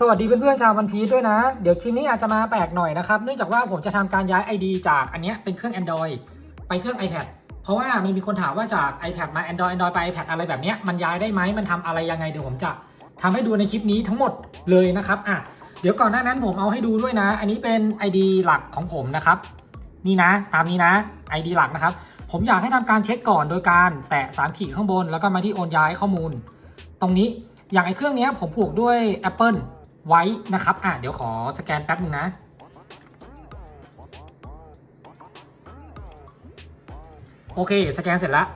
สวัสดีเพื่อนๆชาววันพีด้วยนะ เดี๋ยวคลิปนี้อาจจะมาแปลกหน่อยนะครับ เนื่องจากว่าผมจะทำการย้าย ID จากอันเนี้ยเป็นเครื่อง Android ไปเครื่อง iPad เพราะว่ามันมีคนถามว่าจาก iPad มา Android Android ไป iPad อะไรแบบเนี้ยมันย้ายได้ไหมมันทำอะไรยังไงเดี๋ยวผมจะทำให้ดูในคลิปนี้ทั้งหมดเลยนะครับอะเดี๋ยวก่อนหน้านั้นผมเอาให้ดูด้วยนะ อันนี้เป็น ID หลักของผมนะครับ นี่นะ ตามนี้นะ ID หลักนะครับ ผมอยากให้ทำการเช็คก่อนโดยการแตะ3ขีดข้างบน แล้วก็มาที่โอนย้ายข้อมูล ตรงนี้อย่างไอเครื่องเนี้ยผมผูกด้วย Apple ไว้นะครับ อะเดี๋ยวขอสแกนแป๊บนึงนะ โอเค สแกนเสร็จแล้ว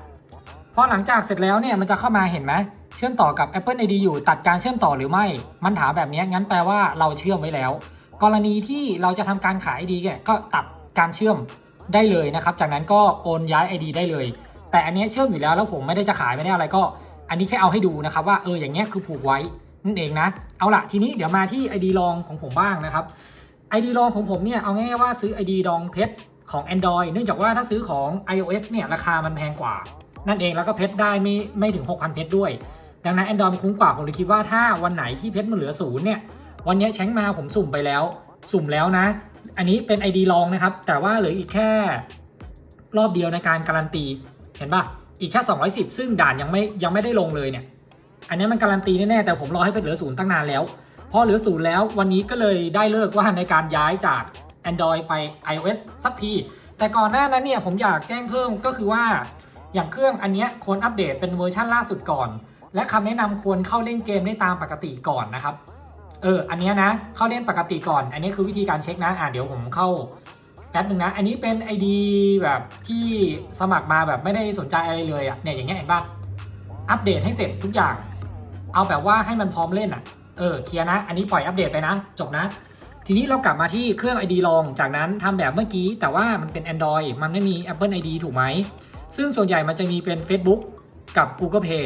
พอหลังจากเสร็จแล้วเนี่ยมันจะเข้ามาเห็นไหมเชื่อมต่อกับ Apple ID อยู่ตัดการเชื่อมต่อหรือไม่ มันถามแบบนี้งั้นแปลว่าเราเชื่อมไว้แล้ว กรณีที่เราจะทำการขาย ID เนี่ยก็ตัดการเชื่อมได้เลยนะครับ จากนั้นก็โอนย้าย ID ได้เลย แต่อันนี้เชื่อมอยู่แล้วแล้วผมไม่ได้จะขายไม่ได้อะไรก็ อันนี้แค่เอาให้ดูนะครับว่าเอออย่างเงี้ยคือผูกไว้ นั่นเองนะ เอาละทีนี้เดี๋ยวมาที่ ID ลองของผมบ้างนะครับ ID ลองของผมเนี่ยเอาง่ายๆว่าซื้อ ID ดองเพชรของ Android เนื่องจากว่าถ้าซื้อของ iOS เนี่ยราคามันแพงกว่า นั่นเองแล้วก็เพชรได้ไม่ไม่ถึง 6,000 เพชรด้วย ดังนั้น Android คุ้มกว่าผมเลยคิดว่าถ้าวันไหนที่เพชรมันเหลือศูนย์เนี่ยวันนี้แชงมาผมสุ่มไปแล้ว สุ่มแล้วนะ อันนี้เป็น ID ลองนะครับ แต่ว่าเหลืออีกแค่รอบเดียวในการการันตี เห็นปะอีกแค่ 210 ซึ่งด่านยังไม่ยังไม่ได้ลงเลยเนี่ย อันนี้มันการันตีแน่ๆแต่ผมรอให้เป็นเหลือศูนย์ตั้งนานแล้วพอเหลือศูนย์แล้ววันนี้ก็เลยได้เลิกว่าในการย้ายจาก Android ไป iOS สักที แต่ก่อนหน้านั้นเนี่ยผมอยากแจ้งเพิ่มก็คือว่า อย่างเครื่องอันนี้ควรอัปเดตเป็นเวอร์ชันล่าสุดก่อน และคำแนะนำควรเข้าเล่นเกมได้ตามปกติก่อนนะครับ เออ อันนี้นะ เข้าเล่นปกติก่อน อันนี้คือวิธีการเช็คนะ อะเดี๋ยวผมเข้าแป๊บหนึ่งนะ อันนี้เป็น ID แบบที่สมัครมาแบบไม่ได้สนใจอะไรเลยอะ เนี่ยอย่างเงี้ยเห็นปะอัปเดตให้เสร็จทุกอย่าง เอาแบบว่าให้มันพร้อมเล่นอะ เออเคลียร์นะ อันนี้ปล่อยอัปเดตไปนะ จบนะ ทีนี้เรากลับมาที่เครื่อง ID ลองจากนั้นทำแบบเมื่อกี้ แต่ว่ามันเป็น Android มันไม่มี Apple ID ถูกไหม ซึ่งส่วนใหญ่มันจะมีเป็น Facebook กับ Google Pay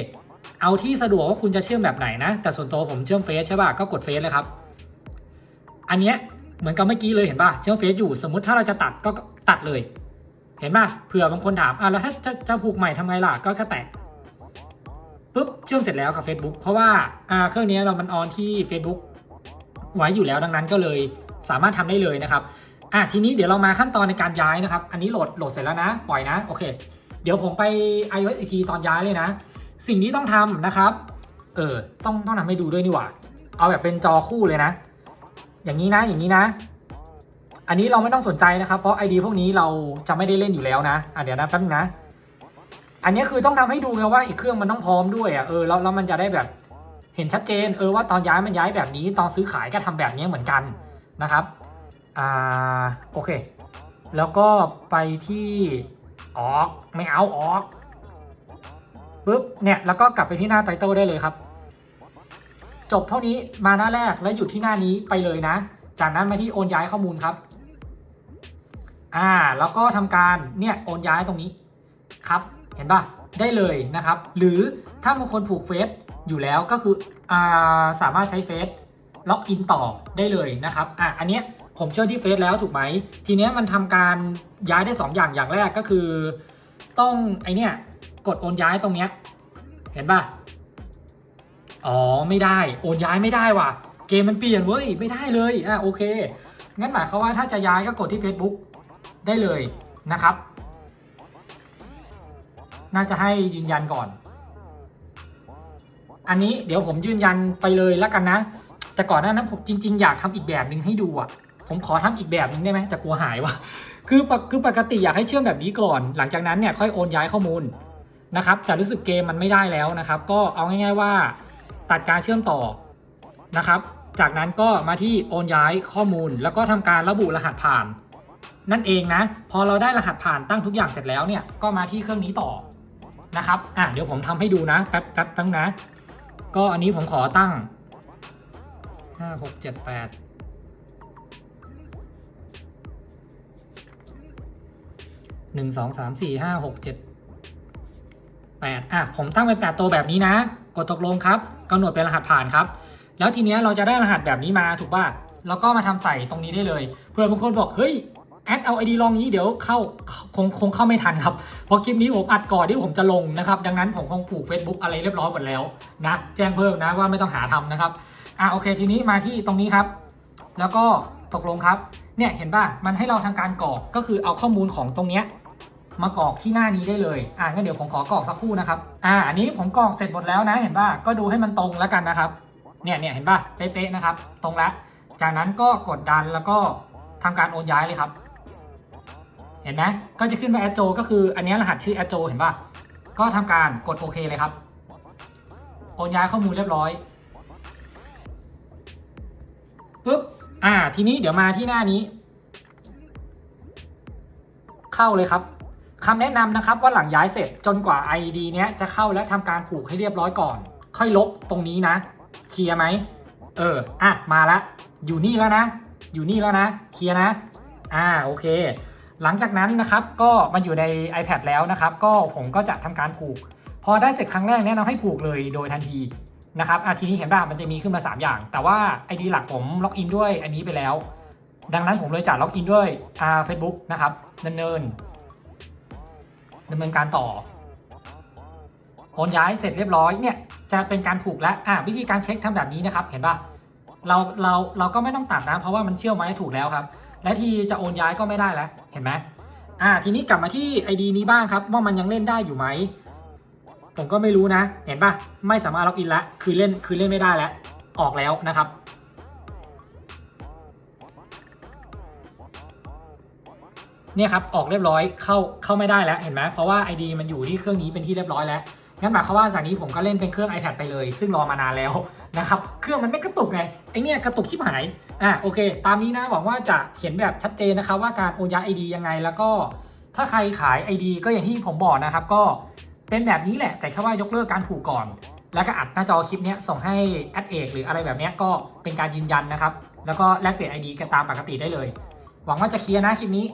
เอาที่สะดวกว่าคุณจะเชื่อมแบบไหนนะ แต่ส่วนตัวผมเชื่อมเฟซใช่ป่ะ ก็กดเฟซเลยครับ อันเนี้ยเหมือนกับเมื่อกี้เลยเห็นป่ะ เชื่อมเฟซอยู่ สมมุติถ้าเราจะตัดก็ตัดเลย เห็นป่ะ เผื่อบางคนถาม อะแล้วถ้าจะจะผูกใหม่ทำไงล่ะ ก็แค่แตะ ปุ๊บเชื่อมเสร็จแล้วกับ Facebook เพราะว่าเครื่องนี้เรามันออนที่ Facebook ไว้อยู่แล้วดังนั้นก็เลยสามารถทำได้เลยนะครับอะทีนี้เดี๋ยวเรามาขั้นตอนในการย้ายนะครับ อันนี้โหลดโหลดเสร็จแล้วนะ ปล่อยนะโอเค เดี๋ยวผมไป iOS อีกทีตอนย้ายเลยนะ สิ่งที่ต้องทำนะครับ เออต้องต้องทำให้ดูด้วยนี่หว่าเอาแบบเป็นจอคู่เลยนะ อย่างนี้นะอย่างนี้นะ อันนี้เราไม่ต้องสนใจนะครับ เพราะ ID พวกนี้เราจะไม่ได้เล่นอยู่แล้วนะอะเดี๋ยวนะแป๊บนึงนะ อันนี้คือต้องทำให้ดูไงว่าอีกเครื่องมันต้องพร้อมด้วยอะเออแล้วแล้วมันจะได้แบบเห็นชัดเจนเออว่าตอนย้ายมันย้ายแบบนี้ ตอนซื้อขายก็ทำแบบนี้เหมือนกันนะครับอ่าโอเค แล้วก็ไปที่ออกไม่เอาออกปุ๊บเนี่ยแล้วก็กลับไปที่หน้าไตเติลได้เลยครับ จบเท่านี้มาหน้าแรกแล้วหยุดที่หน้านี้ไปเลยนะ จากนั้นมาที่โอนย้ายข้อมูลครับอ่าแล้วก็ทำการเนี่ยโอนย้ายตรงนี้ครับ เห็นปะได้เลยนะครับ หรือถ้าบางคนผูกเฟซอยู่แล้วก็คืออาสามารถใช้เฟซล็อกอินต่อได้เลยนะครับอะอันเนี้ยผมเชื่อที่เฟซแล้วถูกไหม ทีเนี้ยมันทำการย้ายได้ 2 อย่างอย่างแรกก็คือ ต้องไอเนี้ยกดโอนย้ายตรงเนี้ยเห็นปะอ๋อไม่ได้โอนย้ายไม่ได้ว่ะ เกมมันเปลี่ยนเว้ยไม่ได้เลยอะโอเคงั้นหมายความว่าถ้าจะย้ายก็กดที่ Facebook ได้เลยนะครับ น่าจะให้ยืนยันก่อน อันนี้เดี๋ยวผมยืนยันไปเลยแล้วกันนะ แต่ก่อนหน้านั้นผมจริง ๆ อยากทำอีกแบบหนึ่งให้ดูอะ ผมขอทำอีกแบบหนึ่งได้ไหมแต่กลัวหายว่ะคือคือปกติอยากให้เชื่อมแบบนี้ก่อน หลังจากนั้นเนี่ยค่อยโอนย้ายข้อมูลนะครับแต่รู้สึกเกมมันไม่ได้แล้วนะครับ ก็เอาง่าย ๆว่า ตัดการเชื่อมต่อนะครับ จากนั้นก็มาที่โอนย้ายข้อมูล แล้วก็ทำการระบุรหัสผ่าน นั่นเองนะ พอเราได้รหัสผ่านตั้งทุกอย่างเสร็จแล้วเนี่ยก็มาที่เครื่องนี้ต่อ นะครับอะเดี๋ยวผมทำให้ดูนะแป๊บแป๊บแป๊บนะ ก็อันนี้ผมขอตั้งห้าหกเจ็ดแปดหนึ่งสองสามสี่ห้าหกเจ็ดแปดอะผมตั้งเป็นแปดตัวแบบนี้นะ กดตกลงครับกำหนดเป็นรหัสผ่านครับ แล้วทีเนี้ยเราจะได้รหัสแบบนี้มาถูกป่ะแล้วก็มาทำใส่ตรงนี้ได้เลย เพื่อบางคนบอกเฮ้ย แอดเอาไอดีลองนี้เดี๋ยวเข้าคงคงเข้าไม่ทันครับ เพราะคลิปนี้ผมอัดก่อนที่ผมจะลงนะครับ ดังนั้นผมคงผูก Facebook อะไรเรียบร้อยหมดแล้วนะ แจ้งเพิ่มนะว่าไม่ต้องหาทำนะครับ อะโอเคทีนี้มาที่ตรงนี้ครับ แล้วก็ตกลงครับ เนี่ยเห็นป่ะ มันให้เราทำการกรอกก็คือเอาข้อมูลของตรงเนี้ยมากรอกที่หน้านี้ได้เลย อะงั้นเดี๋ยวผมขอกรอกสักครู่นะครับ อ่า อันนี้ผมกรอกเสร็จหมดแล้วนะ เห็นป่ะ ก็ดูให้มันตรงแล้วกันนะครับ เนี่ยเนี่ยเห็นป่ะ เป๊ะๆนะครับ ตรงแล้ว จากนั้นก็กดดันแล้วก็ทำการโอนย้ายเลยครับ เห็นไหมก็จะขึ้นมาแอดโจก็คืออันนี้รหัสชื่อแอดโจเห็นป่ะ ก็ทำการกดโอเคเลยครับ โอนย้ายข้อมูลเรียบร้อยปุ๊บ อ่า ทีนี้เดี๋ยวมาที่หน้านี้ เข้าเลยครับคำแนะนำนะครับว่าหลังย้ายเสร็จจนกว่า ID เนี้ยจะเข้าและทำการผูกให้เรียบร้อยก่อน ค่อยลบตรงนี้นะ เคลียร์ไหม เออ อะ มาละ อยู่นี่แล้วนะ อยู่นี่แล้วนะ เคลียร์นะ อ่า โอเค หลังจากนั้นนะครับก็มันอยู่ใน iPad แล้วนะครับ ก็ผมก็จะทำการผูก พอได้เสร็จครั้งแรกแนะนำให้ผูกเลยโดยทันทีนะครับอะทีนี้เห็นป่ะมันจะมีขึ้นมา 3 อย่าง แต่ว่า ID หลักผมล็อกอินด้วยอันนี้ไปแล้ว ดังนั้นผมเลยจะล็อกอินด้วยอ่า Facebook นะครับดำเนินดำเนินการต่อโอนย้ายเสร็จเรียบร้อยเนี่ยจะเป็นการผูกแล้วอะวิธีการเช็คทำแบบนี้นะครับ เห็นป่ะ เราเราเราก็ไม่ต้องตัดนะเพราะว่ามันเชื่อมไว้ถูกแล้วครับ และทีจะโอนย้ายก็ไม่ได้แล้วเห็นไหมอ่าทีนี้กลับมาที่ ID นี้บ้างครับ ว่ามันยังเล่นได้อยู่ไหมผมก็ไม่รู้นะ เห็นปะไม่สามารถล็อกอินละคือเล่นคือเล่นไม่ได้แล้วออกแล้วนะครับ เนี่ยครับออกเรียบร้อยเข้าเข้าไม่ได้แล้วเห็นไหมเพราะว่า ID มันอยู่ที่เครื่องนี้เป็นที่เรียบร้อยแล้วงั้นหมายความว่าจากนี้ผมก็เล่นเป็นเครื่อง iPad ไปเลย ซึ่งรอมานานแล้วนะครับเครื่องมันไม่กระตุกไงไอเนี่ยกระตุกชิบหายอะโอเค ตามนี้นะหวังว่าจะเห็นแบบชัดเจนนะครับว่าการโอนย้าย ID ยังไงแล้วก็ถ้าใครขาย ID ก็อย่างที่ผมบอกนะครับก็เป็นแบบนี้แหละ แต่แค่ว่ายกเลิกการผูกก่อน แล้วก็อัดหน้าจอคลิปเนี้ยส่งให้แอดเอกหรืออะไรแบบนี้ก็เป็นการยืนยันนะครับแล้วก็แลกเปลี่ยน ID กันตามปกติได้เลย หวังว่าจะเคลียร์นะคลิปนี้